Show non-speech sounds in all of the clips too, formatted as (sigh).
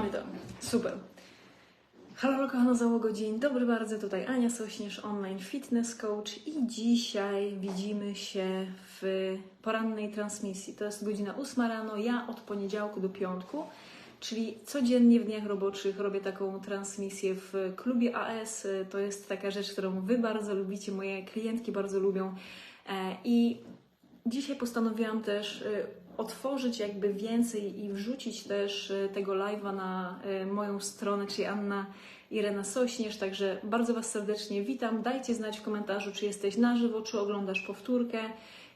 Mamy to. Super. Halo, kochana załogo, dzień dobry bardzo. Tutaj Ania Sośnierz, online fitness coach i dzisiaj widzimy się w porannej transmisji. To jest godzina 8 rano, ja od poniedziałku do piątku, czyli codziennie w dniach roboczych robię taką transmisję w klubie AS. To jest taka rzecz, którą Wy bardzo lubicie, moje klientki bardzo lubią E, i Dzisiaj postanowiłam też y, otworzyć jakby więcej i wrzucić też y, tego live'a na y, moją stronę, czyli Anna Irena Sośnierz. Także bardzo Was serdecznie witam. Dajcie znać w komentarzu, czy jesteś na żywo, czy oglądasz powtórkę.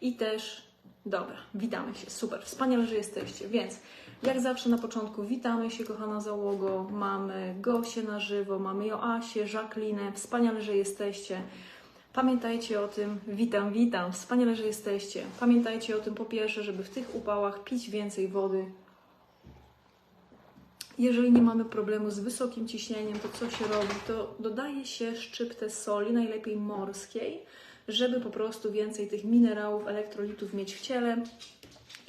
I też, dobra, witamy się. Super, wspaniale, że jesteście. Więc jak zawsze na początku witamy się, kochana załogo. Mamy Gosię na żywo, mamy Joasię, Jacqueline. Wspaniale, że jesteście. Pamiętajcie o tym, witam, witam, wspaniale, że jesteście. Pamiętajcie o tym po pierwsze, żeby w tych upałach pić więcej wody. Jeżeli nie mamy problemu z wysokim ciśnieniem, to co się robi? To dodaje się szczyptę soli, najlepiej morskiej, żeby po prostu więcej tych minerałów, elektrolitów mieć w ciele.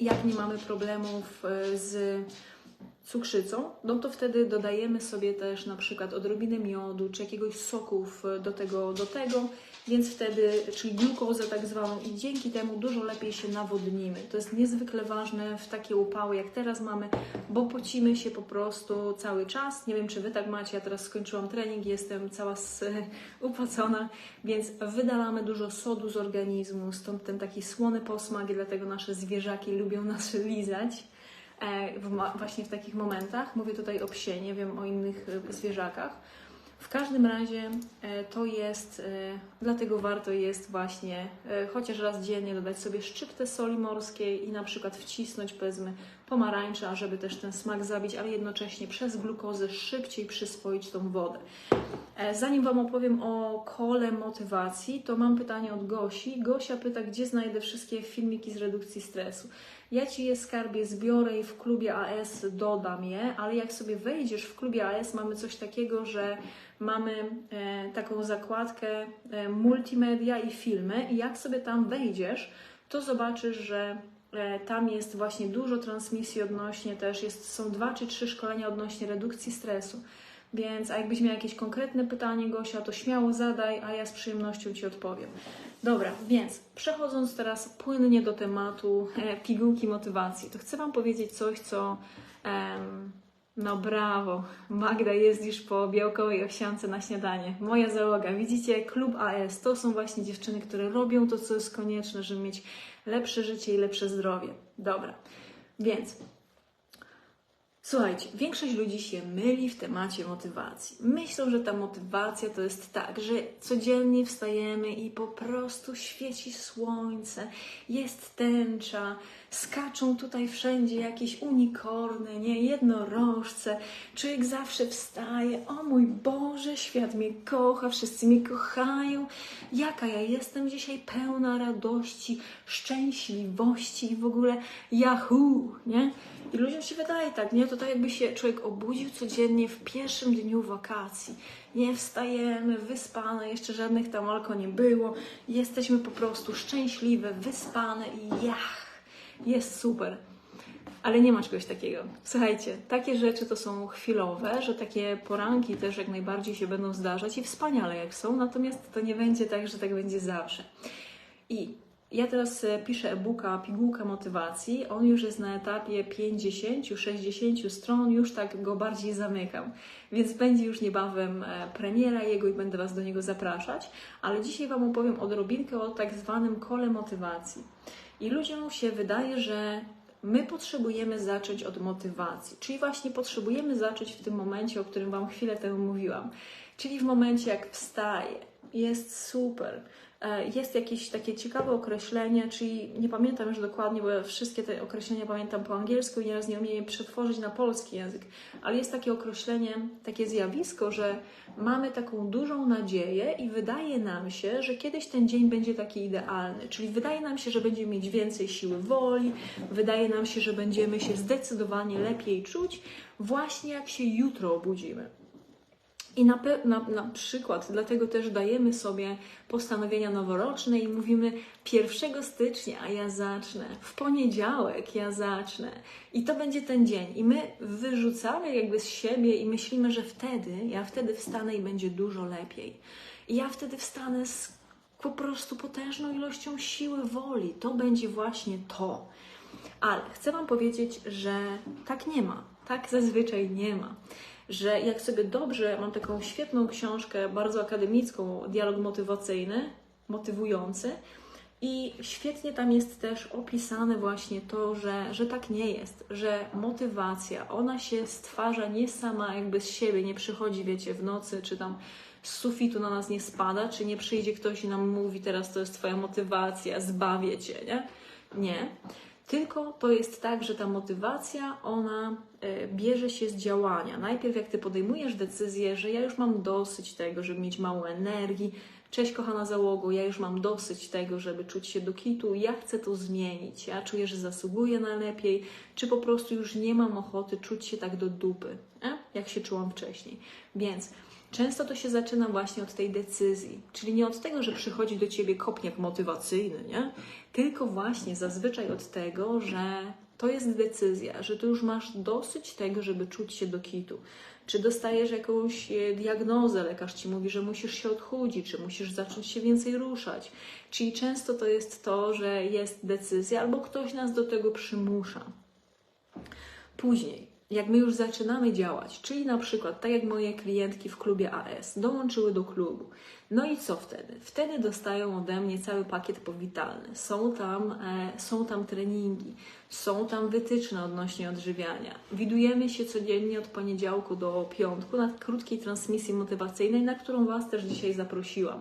Jak nie mamy problemów e, z cukrzycą, no to wtedy dodajemy sobie też na przykład odrobinę miodu czy jakiegoś soków do tego, do tego więc wtedy, czyli glukozę tak zwaną i dzięki temu dużo lepiej się nawodnimy. To jest niezwykle ważne w takie upały jak teraz mamy, bo pocimy się po prostu cały czas. Nie wiem, czy Wy tak macie, ja teraz skończyłam trening, jestem cała (laughs) upocona, więc wydalamy dużo sodu z organizmu, stąd ten taki słony posmak, dlatego nasze zwierzaki lubią (laughs) nas lizać. E, właśnie w takich momentach. Mówię tutaj o psie, nie wiem o innych e, zwierzakach. W każdym razie e, to jest, e, dlatego warto jest właśnie e, chociaż raz dziennie dodać sobie szczyptę soli morskiej i na przykład wcisnąć powiedzmy pomarańcza, żeby też ten smak zabić, ale jednocześnie przez glukozę szybciej przyswoić tą wodę. Zanim Wam opowiem o kole motywacji, to mam pytanie od Gosi. Gosia pyta, gdzie znajdę wszystkie filmiki z redukcji stresu. Ja Ci je skarbie zbiorę i w klubie AS dodam je, ale jak sobie wejdziesz w klubie AS, mamy coś takiego, że mamy e, taką zakładkę e, multimedia i filmy i jak sobie tam wejdziesz, to zobaczysz, że e, tam jest właśnie dużo transmisji odnośnie też, jest, są dwa czy trzy szkolenia odnośnie redukcji stresu. Więc, a jakbyś miał jakieś konkretne pytanie, Gosia, to śmiało zadaj, a ja z przyjemnością Ci odpowiem. Dobra, więc przechodząc teraz płynnie do tematu e, pigułki motywacji, to chcę Wam powiedzieć coś, co. no brawo, Magda już po białkowej owsiance na śniadanie. Moja załoga, widzicie, klub AS to są właśnie dziewczyny, które robią to, co jest konieczne, żeby mieć lepsze życie i lepsze zdrowie. Dobra, więc Słuchajcie, większość ludzi się myli w temacie motywacji. Myślą, że ta motywacja to jest tak, że codziennie wstajemy i po prostu świeci słońce, jest tęcza, skaczą tutaj wszędzie jakieś unikorny, nie, jednorożce. Człowiek zawsze wstaje, o mój Boże, świat mnie kocha, wszyscy mnie kochają. Jaka ja jestem dzisiaj pełna radości, szczęśliwości i w ogóle Yahoo, nie? I ludziom się wydaje tak, nie? To tak jakby się człowiek obudził codziennie w pierwszym dniu wakacji. Nie wstajemy, wyspane, jeszcze żadnych tam alko nie było. Jesteśmy po prostu szczęśliwe, wyspane i jach, jest super. Ale nie ma czegoś takiego. Słuchajcie, takie rzeczy to są chwilowe, że takie poranki też jak najbardziej się będą zdarzać i wspaniale jak są, natomiast to nie będzie tak, że tak będzie zawsze. I ja teraz e, piszę e-booka Pigułka Motywacji. On już jest na etapie 50-60 stron, już tak go bardziej zamykam. Więc będzie już niebawem e, premiera jego i będę Was do niego zapraszać. Ale dzisiaj Wam opowiem odrobinkę o tak zwanym kole motywacji. I ludziom się wydaje, że my potrzebujemy zacząć od motywacji. Czyli właśnie potrzebujemy zacząć w tym momencie, o którym Wam chwilę temu mówiłam. Czyli w momencie, jak wstaję, jest super jest jakieś takie ciekawe określenie, czyli nie pamiętam już dokładnie, bo wszystkie te określenia pamiętam po angielsku i nieraz nie umiem je przetworzyć na polski język, ale jest takie określenie, takie zjawisko, że mamy taką dużą nadzieję i wydaje nam się, że kiedyś ten dzień będzie taki idealny, czyli wydaje nam się, że będziemy mieć więcej siły woli, wydaje nam się, że będziemy się zdecydowanie lepiej czuć, właśnie jak się jutro obudzimy. I na, na, na przykład, dlatego też dajemy sobie postanowienia noworoczne i mówimy 1 stycznia ja zacznę, w poniedziałek ja zacznę. I to będzie ten dzień. I my wyrzucamy jakby z siebie i myślimy, że wtedy, ja wtedy wstanę i będzie dużo lepiej. I ja wtedy wstanę z po prostu potężną ilością siły woli. To będzie właśnie to. Ale chcę Wam powiedzieć, że tak nie ma. Tak zazwyczaj nie ma że jak sobie dobrze, mam taką świetną książkę, bardzo akademicką, dialog motywacyjny, motywujący, i świetnie tam jest też opisane właśnie to, że, że tak nie jest, że motywacja, ona się stwarza nie sama jakby z siebie, nie przychodzi, wiecie, w nocy, czy tam z sufitu na nas nie spada, czy nie przyjdzie ktoś i nam mówi, teraz to jest Twoja motywacja, zbawię Cię, nie? Nie. Tylko to jest tak, że ta motywacja, ona e, bierze się z działania. Najpierw, jak ty podejmujesz decyzję, że ja już mam dosyć tego, żeby mieć mało energii, cześć kochana załogo, ja już mam dosyć tego, żeby czuć się do kitu, ja chcę to zmienić, ja czuję, że zasługuję na lepiej, czy po prostu już nie mam ochoty czuć się tak do dupy, e? jak się czułam wcześniej. Więc Często to się zaczyna właśnie od tej decyzji, czyli nie od tego, że przychodzi do ciebie kopniak motywacyjny, nie? tylko właśnie zazwyczaj od tego, że to jest decyzja, że ty już masz dosyć tego, żeby czuć się do kitu. Czy dostajesz jakąś e, diagnozę, lekarz ci mówi, że musisz się odchudzić, czy musisz zacząć się więcej ruszać. Czyli często to jest to, że jest decyzja, albo ktoś nas do tego przymusza. Później jak my już zaczynamy działać, czyli na przykład tak jak moje klientki w klubie AS dołączyły do klubu, no i co wtedy? Wtedy dostają ode mnie cały pakiet powitalny. Są tam, e, są tam treningi, są tam wytyczne odnośnie odżywiania. Widujemy się codziennie od poniedziałku do piątku na krótkiej transmisji motywacyjnej, na którą Was też dzisiaj zaprosiłam.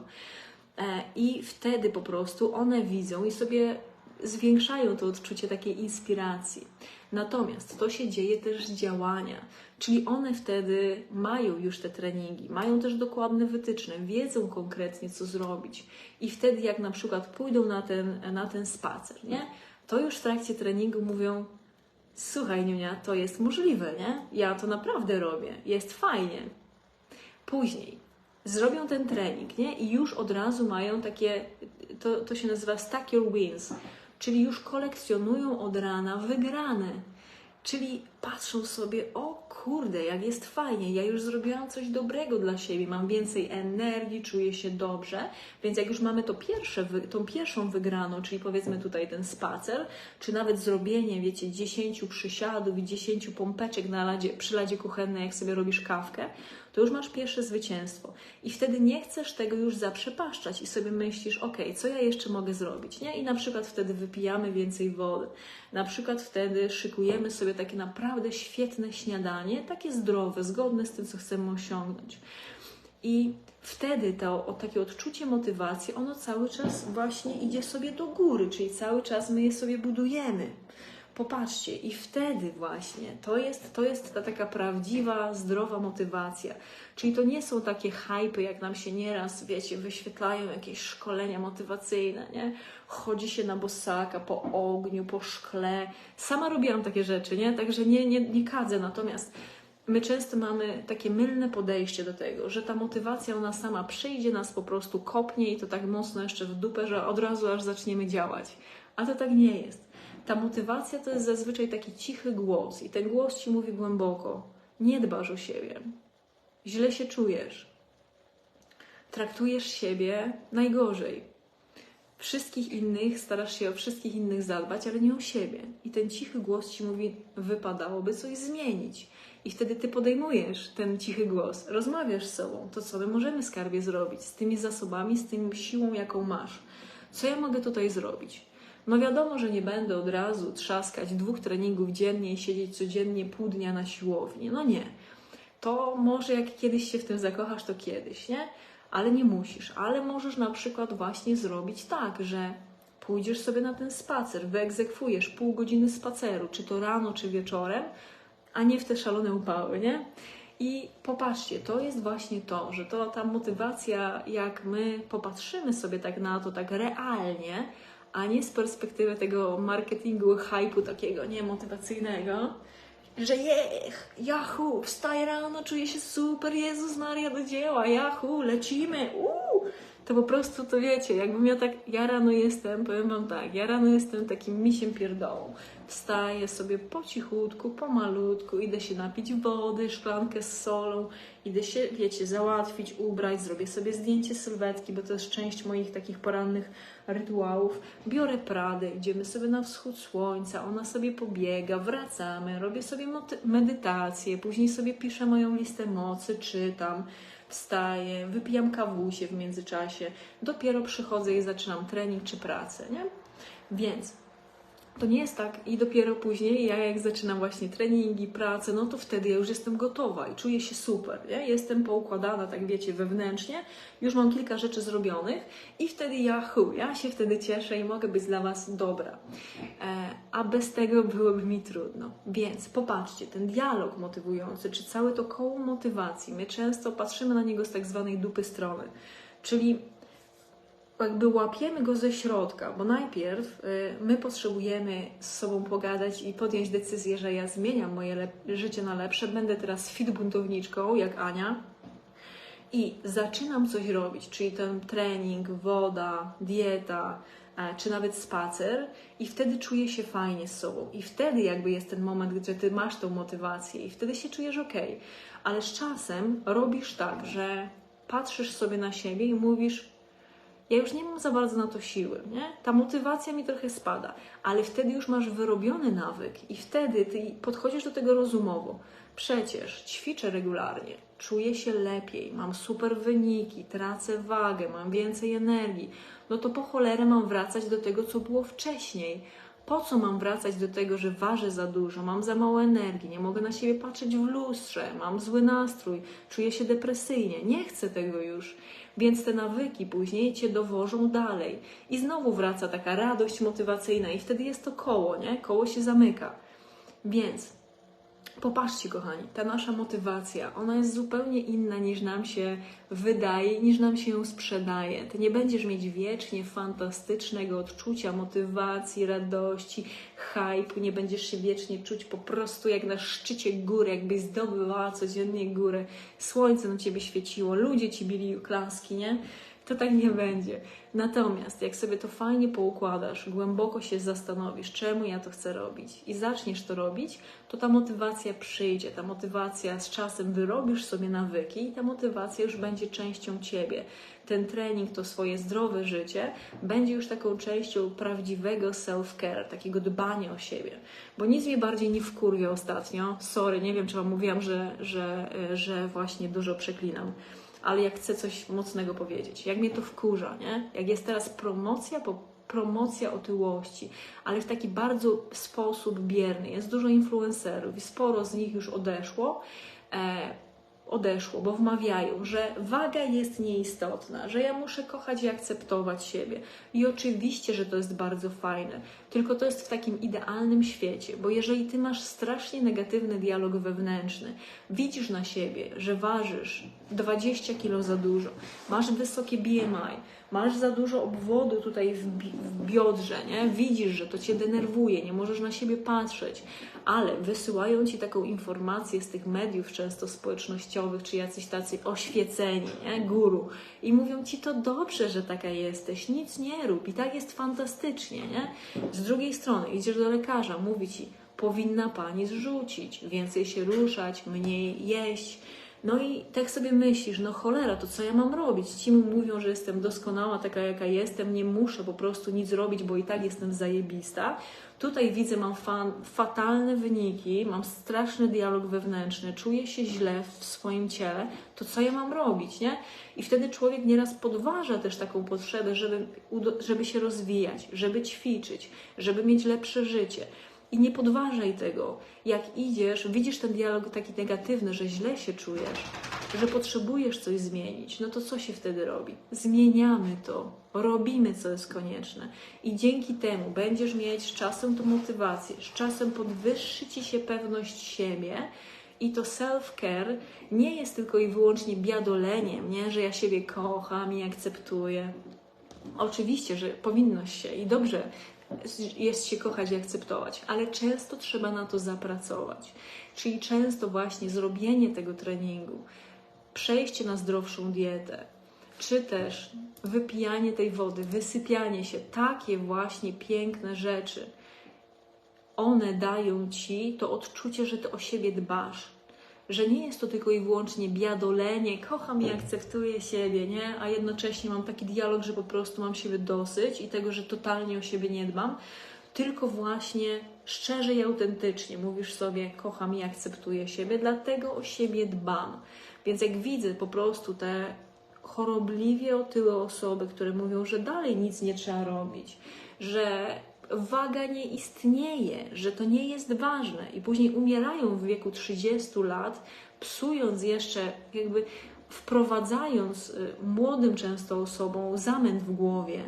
E, I wtedy po prostu one widzą i sobie zwiększają to odczucie takiej inspiracji. Natomiast to się dzieje też z działania, czyli one wtedy mają już te treningi, mają też dokładne wytyczne, wiedzą konkretnie, co zrobić. I wtedy, jak na przykład pójdą na ten, na ten spacer, nie? to już w trakcie treningu mówią: Słuchaj, Niunia, to jest możliwe, nie? Ja to naprawdę robię, jest fajnie. Później zrobią ten trening, nie? I już od razu mają takie, to, to się nazywa stack your wins, czyli już kolekcjonują od rana wygrane. Czyli patrzą sobie, o kurde, jak jest fajnie, ja już zrobiłam coś dobrego dla siebie, mam więcej energii, czuję się dobrze. Więc jak już mamy to pierwsze, tą pierwszą wygraną, czyli powiedzmy tutaj ten spacer, czy nawet zrobienie, wiecie, 10 przysiadów i 10 pompeczek na ladzie, przy ladzie kuchennej, jak sobie robisz kawkę, to już masz pierwsze zwycięstwo. I wtedy nie chcesz tego już zaprzepaszczać i sobie myślisz, ok, co ja jeszcze mogę zrobić, nie? I na przykład wtedy wypijamy więcej wody. Na przykład wtedy szykujemy sobie takie naprawdę świetne śniadanie, takie zdrowe, zgodne z tym, co chcemy osiągnąć. I wtedy to o takie odczucie motywacji, ono cały czas właśnie idzie sobie do góry, czyli cały czas my je sobie budujemy. Popatrzcie, i wtedy właśnie to jest, to jest ta taka prawdziwa, zdrowa motywacja. Czyli to nie są takie hypy, jak nam się nieraz, wiecie, wyświetlają jakieś szkolenia motywacyjne, nie? Chodzi się na bosaka po ogniu, po szkle. Sama robiłam takie rzeczy, nie? Także nie, nie, nie kadzę. Natomiast my często mamy takie mylne podejście do tego, że ta motywacja ona sama przyjdzie, nas po prostu kopnie i to tak mocno jeszcze w dupę, że od razu aż zaczniemy działać. A to tak nie jest. Ta motywacja to jest zazwyczaj taki cichy głos i ten głos ci mówi głęboko: nie dbasz o siebie, źle się czujesz, traktujesz siebie najgorzej. Wszystkich innych starasz się o wszystkich innych zadbać, ale nie o siebie. I ten cichy głos ci mówi: wypadałoby coś zmienić. I wtedy ty podejmujesz ten cichy głos, rozmawiasz z sobą, to co my możemy skarbie zrobić z tymi zasobami, z tym siłą, jaką masz. Co ja mogę tutaj zrobić? No wiadomo, że nie będę od razu trzaskać dwóch treningów dziennie i siedzieć codziennie pół dnia na siłowni. No nie. To może jak kiedyś się w tym zakochasz, to kiedyś, nie? Ale nie musisz. Ale możesz na przykład właśnie zrobić tak, że pójdziesz sobie na ten spacer, wyegzekwujesz pół godziny spaceru, czy to rano, czy wieczorem, a nie w te szalone upały, nie? I popatrzcie, to jest właśnie to, że to ta motywacja, jak my popatrzymy sobie tak na to, tak realnie, a nie z perspektywy tego marketingu, hypu takiego, nie motywacyjnego, że jech, jahu, wstaję rano, czuję się super, Jezus Maria do dzieła, jahu, lecimy, uuu. To po prostu, to wiecie, jakbym ja tak, ja rano jestem, powiem wam tak, ja rano jestem takim misiem pierdołą. Wstaję sobie po cichutku, pomalutku, idę się napić wody, szklankę z solą, idę się, wiecie, załatwić, ubrać, zrobię sobie zdjęcie sylwetki, bo to jest część moich takich porannych rytuałów. Biorę Pradę, idziemy sobie na wschód słońca, ona sobie pobiega, wracamy, robię sobie medytację, później sobie piszę moją listę mocy, czytam, wstaję, wypijam kawusie w międzyczasie, dopiero przychodzę i zaczynam trening czy pracę, nie? Więc to nie jest tak i dopiero później ja jak zaczynam właśnie treningi, pracę, no to wtedy ja już jestem gotowa i czuję się super, nie? Jestem poukładana, tak wiecie, wewnętrznie, już mam kilka rzeczy zrobionych i wtedy ja hu, ja się wtedy cieszę i mogę być dla Was dobra. E, a bez tego byłoby mi trudno. Więc popatrzcie, ten dialog motywujący, czy całe to koło motywacji, my często patrzymy na niego z tak zwanej dupy strony, czyli jakby łapiemy go ze środka, bo najpierw y, my potrzebujemy z sobą pogadać i podjąć decyzję, że ja zmieniam moje życie na lepsze, będę teraz fit buntowniczką, jak Ania, i zaczynam coś robić, czyli ten trening, woda, dieta, e, czy nawet spacer, i wtedy czuję się fajnie z sobą. I wtedy jakby jest ten moment, gdzie ty masz tą motywację, i wtedy się czujesz ok. Ale z czasem robisz tak, że patrzysz sobie na siebie i mówisz, ja już nie mam za bardzo na to siły, nie? Ta motywacja mi trochę spada, ale wtedy już masz wyrobiony nawyk i wtedy ty podchodzisz do tego rozumowo. Przecież ćwiczę regularnie, czuję się lepiej, mam super wyniki, tracę wagę, mam więcej energii. No to po cholerę mam wracać do tego, co było wcześniej. Po co mam wracać do tego, że ważę za dużo, mam za mało energii, nie mogę na siebie patrzeć w lustrze, mam zły nastrój, czuję się depresyjnie. Nie chcę tego już. Więc te nawyki później cię dowożą dalej. I znowu wraca taka radość motywacyjna, i wtedy jest to koło, nie? Koło się zamyka. Więc popatrzcie, kochani, ta nasza motywacja, ona jest zupełnie inna niż nam się wydaje, niż nam się ją sprzedaje. Ty nie będziesz mieć wiecznie fantastycznego odczucia, motywacji, radości, hype, nie będziesz się wiecznie czuć po prostu jak na szczycie góry, jakbyś zdobywała codziennie górę, słońce na ciebie świeciło, ludzie ci bili klaski, nie? To tak nie będzie. Natomiast jak sobie to fajnie poukładasz, głęboko się zastanowisz, czemu ja to chcę robić i zaczniesz to robić, to ta motywacja przyjdzie. Ta motywacja z czasem wyrobisz sobie nawyki i ta motywacja już będzie częścią ciebie. Ten trening, to swoje zdrowe życie będzie już taką częścią prawdziwego self-care, takiego dbania o siebie. Bo nic mnie bardziej nie wkurwia ostatnio. Sorry, nie wiem, czy Wam mówiłam, że, że, że właśnie dużo przeklinam ale jak chcę coś mocnego powiedzieć, jak mnie to wkurza, nie? Jak jest teraz promocja po promocja otyłości, ale w taki bardzo sposób bierny. Jest dużo influencerów i sporo z nich już odeszło. E, odeszło, bo wmawiają, że waga jest nieistotna, że ja muszę kochać i akceptować siebie. I oczywiście, że to jest bardzo fajne, tylko to jest w takim idealnym świecie, bo jeżeli ty masz strasznie negatywny dialog wewnętrzny, widzisz na siebie, że ważysz 20 kilo za dużo, masz wysokie BMI, masz za dużo obwodu tutaj w, bi w biodrze, nie? widzisz, że to cię denerwuje, nie możesz na siebie patrzeć, ale wysyłają ci taką informację z tych mediów często społecznościowych, czy jacyś tacy oświeceni, nie? guru, i mówią ci to dobrze, że taka jesteś, nic nie rób i tak jest fantastycznie. Nie? Z drugiej strony idziesz do lekarza, mówi ci, powinna pani zrzucić, więcej się ruszać, mniej jeść no i tak sobie myślisz, no cholera, to co ja mam robić? Ci mu mówią, że jestem doskonała, taka jaka jestem, nie muszę po prostu nic robić, bo i tak jestem zajebista. Tutaj widzę, mam fatalne wyniki, mam straszny dialog wewnętrzny, czuję się źle w swoim ciele, to co ja mam robić, nie? I wtedy człowiek nieraz podważa też taką potrzebę, żeby, żeby się rozwijać, żeby ćwiczyć, żeby mieć lepsze życie. I nie podważaj tego. Jak idziesz, widzisz ten dialog taki negatywny, że źle się czujesz, że potrzebujesz coś zmienić, no to co się wtedy robi? Zmieniamy to, robimy co jest konieczne. I dzięki temu będziesz mieć z czasem tą motywację, z czasem podwyższy ci się pewność siebie. I to self-care nie jest tylko i wyłącznie biadoleniem, nie? że ja siebie kocham i akceptuję. Oczywiście, że powinno się i dobrze jest się kochać i akceptować, ale często trzeba na to zapracować. Czyli często właśnie zrobienie tego treningu, przejście na zdrowszą dietę, czy też wypijanie tej wody, wysypianie się, takie właśnie piękne rzeczy, one dają ci to odczucie, że ty o siebie dbasz. Że nie jest to tylko i wyłącznie biadolenie, kocham i akceptuję siebie, nie? A jednocześnie mam taki dialog, że po prostu mam siebie dosyć i tego, że totalnie o siebie nie dbam, tylko właśnie szczerze i autentycznie mówisz sobie, kocham i akceptuję siebie, dlatego o siebie dbam. Więc jak widzę po prostu te chorobliwie otyłe osoby, które mówią, że dalej nic nie trzeba robić, że waga nie istnieje, że to nie jest ważne i później umierają w wieku 30 lat, psując jeszcze, jakby wprowadzając y, młodym często osobom zamęt w głowie,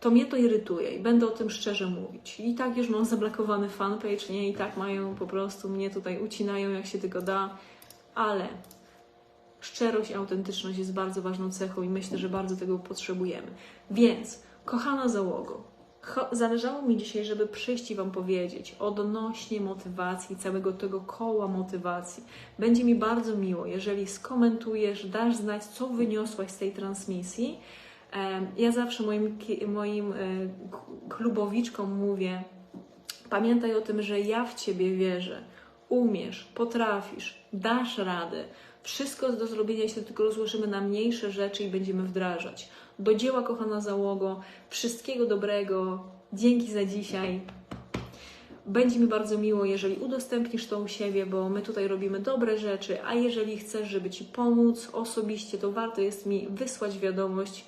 to mnie to irytuje i będę o tym szczerze mówić. I tak już mam zablokowany fanpage, nie? I tak mają po prostu mnie tutaj ucinają jak się tylko da, ale szczerość autentyczność jest bardzo ważną cechą i myślę, że bardzo tego potrzebujemy. Więc, kochana załogo, zależało mi dzisiaj, żeby przyjść i Wam powiedzieć odnośnie motywacji, całego tego koła motywacji. Będzie mi bardzo miło, jeżeli skomentujesz, dasz znać, co wyniosłaś z tej transmisji. Ja zawsze moim, moim e, klubowiczkom mówię, pamiętaj o tym, że ja w Ciebie wierzę. Umiesz, potrafisz, dasz radę. Wszystko jest do zrobienia, jeśli tylko rozłożymy na mniejsze rzeczy i będziemy wdrażać. Do dzieła, kochana załogo, wszystkiego dobrego. Dzięki za dzisiaj. Będzie mi bardzo miło, jeżeli udostępnisz to u siebie, bo my tutaj robimy dobre rzeczy, a jeżeli chcesz, żeby Ci pomóc osobiście, to warto jest mi wysłać wiadomość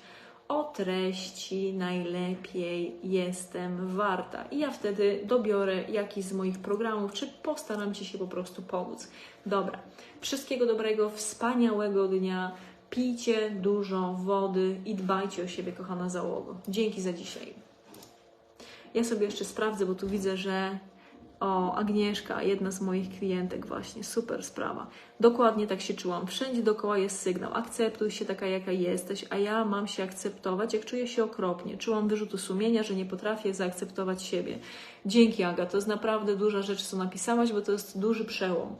o treści najlepiej jestem warta. I ja wtedy dobiorę jakiś z moich programów, czy postaram Ci się po prostu pomóc. Dobra, wszystkiego dobrego, wspaniałego dnia. Pijcie dużo wody i dbajcie o siebie, kochana załogo. Dzięki za dzisiaj. Ja sobie jeszcze sprawdzę, bo tu widzę, że o, Agnieszka, jedna z moich klientek właśnie, super sprawa. Dokładnie tak się czułam. Wszędzie dookoła jest sygnał. Akceptuj się taka, jaka jesteś, a ja mam się akceptować, jak czuję się okropnie. Czułam wyrzutu sumienia, że nie potrafię zaakceptować siebie. Dzięki, Aga. To jest naprawdę duża rzecz, co napisałaś, bo to jest duży przełom.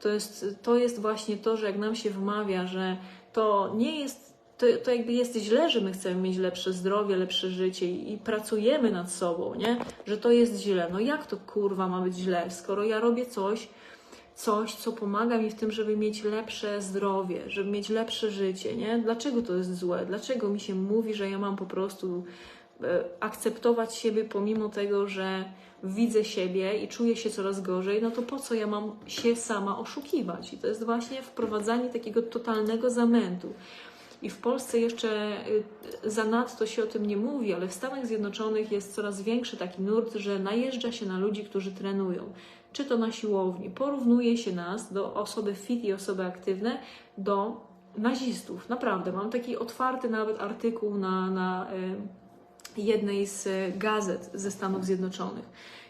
To jest, to jest właśnie to, że jak nam się wmawia, że to nie jest to, to jakby jest źle, że my chcemy mieć lepsze zdrowie, lepsze życie i, i, pracujemy nad sobą, nie? Że to jest źle. No jak to kurwa ma być źle, skoro ja robię coś, coś, co pomaga mi w tym, żeby mieć lepsze zdrowie, żeby mieć lepsze życie, nie? Dlaczego to jest złe? Dlaczego mi się mówi, że ja mam po prostu akceptować siebie pomimo tego, że widzę siebie i czuję się coraz gorzej, no to po co ja mam się sama oszukiwać? I to jest właśnie wprowadzanie takiego totalnego zamętu. I w Polsce jeszcze y, zanadto się o tym nie mówi, ale w Stanach Zjednoczonych jest coraz większy taki nurt, że najeżdża się na ludzi, którzy trenują. Czy to na siłowni. Porównuje się nas do osoby fit i osoby aktywne do nazistów. Naprawdę. Mam taki otwarty nawet artykuł na, na y, jednej z gazet ze Stanów Zjednoczonych.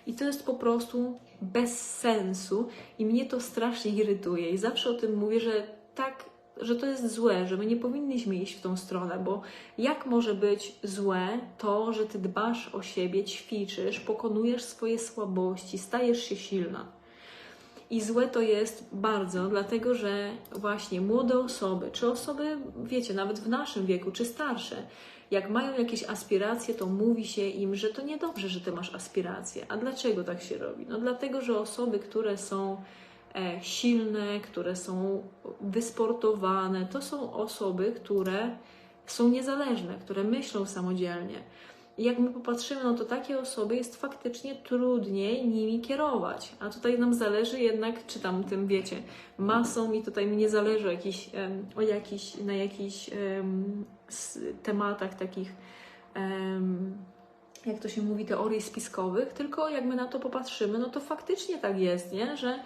I to jest po prostu bez sensu i mnie to strasznie irytuje. I zawsze o tym mówię, że tak że to jest złe, że my nie powinniśmy iść w tą stronę, bo jak może być złe to, że ty dbasz o siebie, ćwiczysz, pokonujesz swoje słabości, stajesz się silna. I złe to jest bardzo, dlatego że właśnie młode osoby, czy osoby, wiecie, nawet w naszym wieku, czy starsze, jak mają jakieś aspiracje, to mówi się im, że to niedobrze, że ty masz aspiracje. A dlaczego tak się robi? No dlatego, że osoby, które są E, silne, które są wysportowane. To są osoby, które są niezależne, które myślą samodzielnie. Jak my popatrzymy, no to takie osoby jest faktycznie trudniej nimi kierować. A tutaj nam zależy jednak, czy tam tym wiecie, masą i tutaj mi nie zależy jakiś, o jakiś, na jakichś um, tematach takich, um, jak to się mówi, teorii spiskowych, tylko jak my na to popatrzymy, no to faktycznie tak jest, nie? że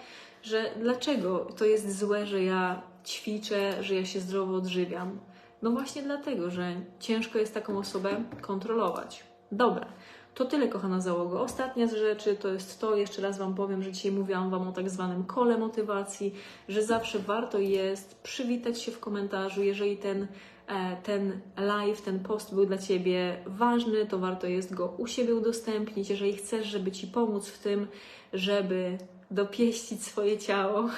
że dlaczego to jest złe, że ja ćwiczę, że ja się zdrowo odżywiam. No właśnie dlatego, że ciężko jest taką osobę kontrolować. Dobra, to tyle, kochana załogo. Ostatnia z rzeczy to jest to, jeszcze raz Wam powiem, że dzisiaj mówiłam Wam o tak zwanym kole motywacji, że zawsze warto jest przywitać się w komentarzu, jeżeli ten e, ten live, ten post był dla Ciebie ważny, to warto jest go u siebie udostępnić. Jeżeli chcesz, żeby Ci pomóc w tym, żeby dopieścić swoje ciało,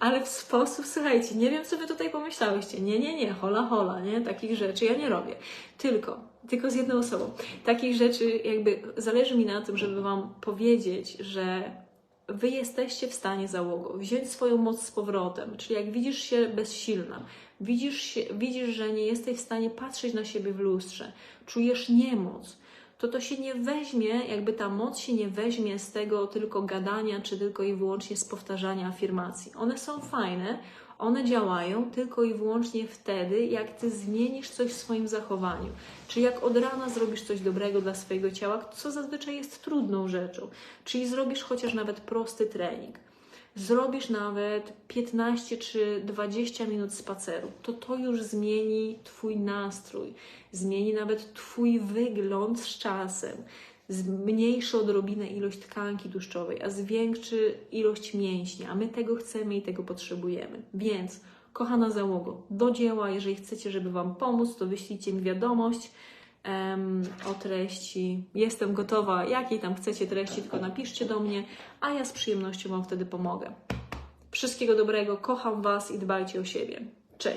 ale w sposób, słuchajcie, nie wiem, co wy tutaj pomyślałyście. Nie, nie, nie, hola, hola, nie? Takich rzeczy ja nie robię. Tylko, tylko z jedną osobą. Takich rzeczy jakby zależy mi na tym, żeby wam powiedzieć, że wy jesteście w stanie załogą wziąć swoją moc z powrotem. Czyli jak widzisz się bezsilna, widzisz, się, widzisz, że nie jesteś w stanie patrzeć na siebie w lustrze, czujesz niemoc, to to się nie weźmie, jakby ta moc się nie weźmie z tego tylko gadania, czy tylko i wyłącznie z powtarzania afirmacji. One są fajne, one działają tylko i wyłącznie wtedy, jak ty zmienisz coś w swoim zachowaniu. Czy jak od rana zrobisz coś dobrego dla swojego ciała, co zazwyczaj jest trudną rzeczą. Czyli zrobisz chociaż nawet prosty trening. Zrobisz nawet 15 czy 20 minut spaceru, to to już zmieni Twój nastrój, zmieni nawet Twój wygląd z czasem, zmniejszy odrobinę ilość tkanki tłuszczowej, a zwiększy ilość mięśni, a my tego chcemy i tego potrzebujemy. Więc, kochana załogo, do dzieła, jeżeli chcecie, żeby Wam pomóc, to wyślijcie mi wiadomość o treści. Jestem gotowa, jakiej tam chcecie treści, tylko napiszcie do mnie, a ja z przyjemnością Wam wtedy pomogę. Wszystkiego dobrego, kocham Was i dbajcie o siebie.